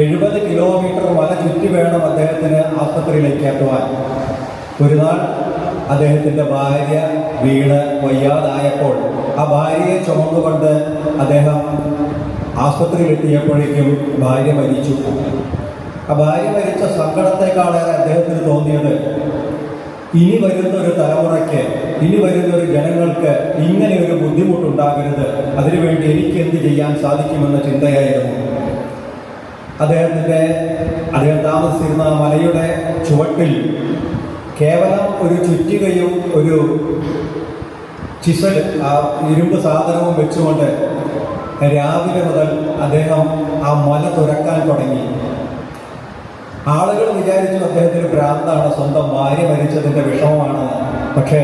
എഴുപത് കിലോമീറ്റർ വല ചുറ്റി വേണം അദ്ദേഹത്തിന് ആസ്പത്രിയിലേക്ക് എത്തുവാൻ. ഒരു നാൾ അദ്ദേഹത്തിന്റെ ഭാര്യ വീണ് വയ്യാതായപ്പോൾ ആ ഭാര്യയെ ചുമന്നുകൊണ്ട് അദ്ദേഹം ആസ്പത്രിയിലെത്തിയപ്പോഴേക്കും ഭാര്യ മരിച്ചു. ആ ഭാര്യ മരിച്ച സങ്കടത്തെക്കാളേറെ അദ്ദേഹത്തിന് തോന്നിയത് ഇനി വരുന്ന ഒരു തലമുറയ്ക്ക് ഇനി വരുന്ന ഒരു ജനങ്ങൾക്ക് ഇങ്ങനെ ഒരു ബുദ്ധിമുട്ടുണ്ടാകരുത്. അതിനുവേണ്ടി എനിക്ക് എന്ത് ചെയ്യാൻ സാധിക്കുമെന്ന ചിന്തയായിരുന്നു. അദ്ദേഹത്തിന്റെ അദ്ദേഹം താമസിച്ചിരുന്ന മലയുടെ ചുവട്ടിൽ കേവലം ഒരു ചുറ്റികയും ഒരു ചിസൽ ആ ഇരുമ്പ് സാധനവും വെച്ചുകൊണ്ട് രാവിലെ മുതൽ അദ്ദേഹം ആ മല തുരക്കാൻ തുടങ്ങി. ആളുകൾ വിചാരിച്ചു അദ്ദേഹത്തിന് ഭ്രാന്താണ് സ്വന്തം ഭാര്യ മരിച്ചതിന്റെ വിഷമമാണ്. പക്ഷേ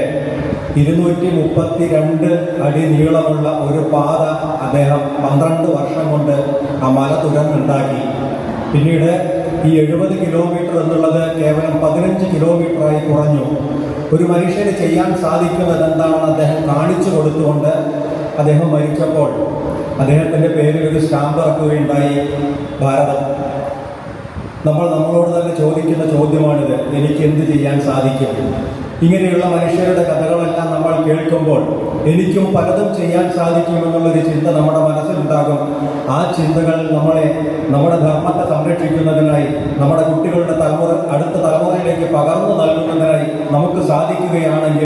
ഇരുന്നൂറ്റി മുപ്പത്തി രണ്ട് അടി നീളമുള്ള ഒരു പാത അദ്ദേഹം പന്ത്രണ്ട് വർഷം കൊണ്ട് ആ മല തുരന്നുണ്ടാക്കി. പിന്നീട് ഈ എഴുപത് കിലോമീറ്റർ എന്നുള്ളത് കേവലം പതിനഞ്ച് കിലോമീറ്ററായി കുറഞ്ഞു. ഒരു മനുഷ്യന് ചെയ്യാൻ സാധിക്കുന്നത് എന്താണെന്ന് അദ്ദേഹം കാണിച്ചു കൊടുത്തുകൊണ്ട് അദ്ദേഹം മരിച്ചപ്പോൾ അദ്ദേഹത്തിന്റെ പേരിൽ ഒരു സ്റ്റാമ്പ് ഇറക്കുകയുണ്ടായി ഭാരതം. നമ്മൾ നമ്മളോട് തന്നെ ചോദിക്കുന്ന ചോദ്യമാണിത് എനിക്ക് എന്ത് ചെയ്യാൻ സാധിക്കും? ഇങ്ങനെയുള്ള മനുഷ്യരുടെ കഥകളെല്ലാം നമ്മൾ കേൾക്കുമ്പോൾ എനിക്കും പലതും ചെയ്യാൻ സാധിക്കുമെന്നുള്ളൊരു ചിന്ത നമ്മുടെ മനസ്സിലുണ്ടാകും. ആ ചിന്തകൾ നമ്മളെ നമ്മുടെ ധർമ്മത്തെ സംരക്ഷിക്കുന്നതിനായി നമ്മുടെ കുട്ടികളുടെ തലമുറ അടുത്ത തലമുറയിലേക്ക് പകർന്നു നൽകുന്നതിനായി നമുക്ക് സാധിക്കുകയാണെങ്കിൽ